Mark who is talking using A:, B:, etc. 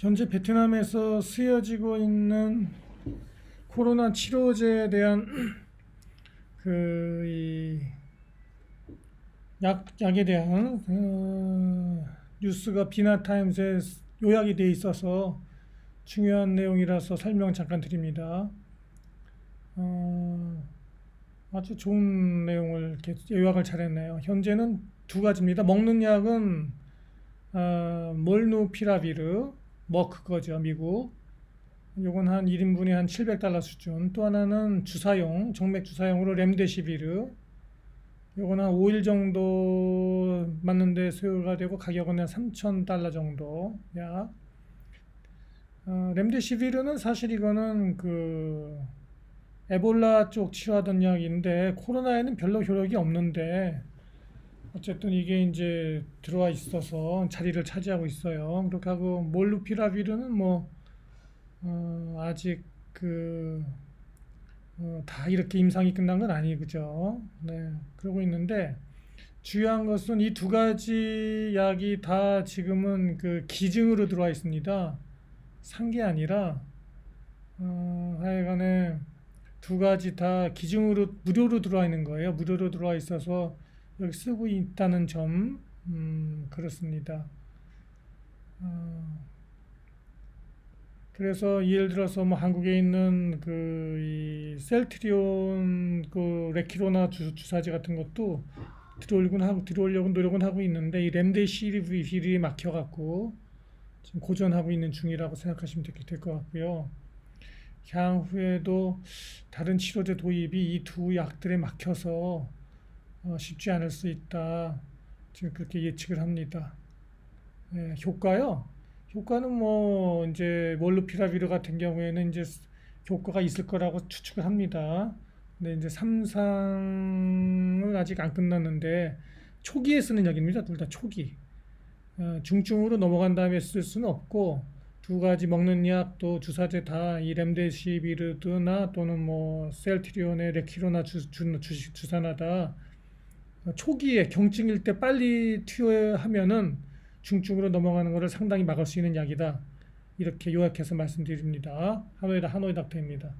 A: 현재 베트남에서 쓰여지고 있는 코로나 치료제에 대한 그이 약, 약에 대한 어, 뉴스가 비나타임스에 요약이 돼 있어서 중요한 내용이라서 설명 잠깐 드립니다. 어, 아주 좋은 내용을 이렇게 요약을 잘했네요. 현재는 두 가지입니다. 먹는 약은 어, 몰누피라비르, 머크 거죠, 미국. 요건 한 1인분에 한 700달러 수준. 또 하나는 주사용, 정맥 주사용으로 렘데시비르. 요건 한 5일 정도 맞는데 소요가 되고 가격은 한 3,000달러 정도 약. 어, 렘데시비르는 사실 이거는 그 에볼라 쪽 치료하던 약인데 코로나에는 별로 효력이 없는데 어쨌든 이게 이제 들어와 있어서 자리를 차지하고 있어요. 그렇게 하고 몰루피라비르는 뭐 어, 아직 그 어, 다 이렇게 임상이 끝난 건 아니죠. 네, 그러고 있는데 중요한 것은 이 두 가지 약이 다 지금은 그 기증으로 들어와 있습니다. 산 게 아니라 어, 하여간에 두 가지 다 기증으로 무료로 들어와 있는 거예요. 무료로 들어와 있어서 쓰고 있다는 점, 음, 그렇습니다. 어, 그래서 예를 들어서 뭐 한국에 있는 그이 셀트리온 그 레키로나 주, 주사제 같은 것도 들어오려고 하고 들어오려고 노력은 하고 있는데 이 렘데시비르이 막혀갖고 지금 고전하고 있는 중이라고 생각하시면 될 것 같고요. 향후에도 다른 치료제 도입이 이 두 약들에 막혀서 어, 쉽지 않을 수 있다. 지금 그렇게 예측을 합니다. 예, 효과요? 효과는 뭐 이제 몰루피라비르 같은 경우에는 이제 효과가 있을 거라고 추측을 합니다. 근데 이제 삼상은 아직 안 끝났는데 초기에 쓰는 약입니다. 둘 다 초기. 어, 중증으로 넘어간 다음에 쓸 수는 없고 두 가지 먹는 약 또 주사제 다 이 렘데시비르드나 또는 뭐 셀트리온의 레키로나 주, 주, 주, 주사나 다 초기에 경증일 때 빨리 투여하면은 중증으로 넘어가는 것을 상당히 막을 수 있는 약이다. 이렇게 요약해서 말씀드립니다. 하노이다 하노이 닥터입니다.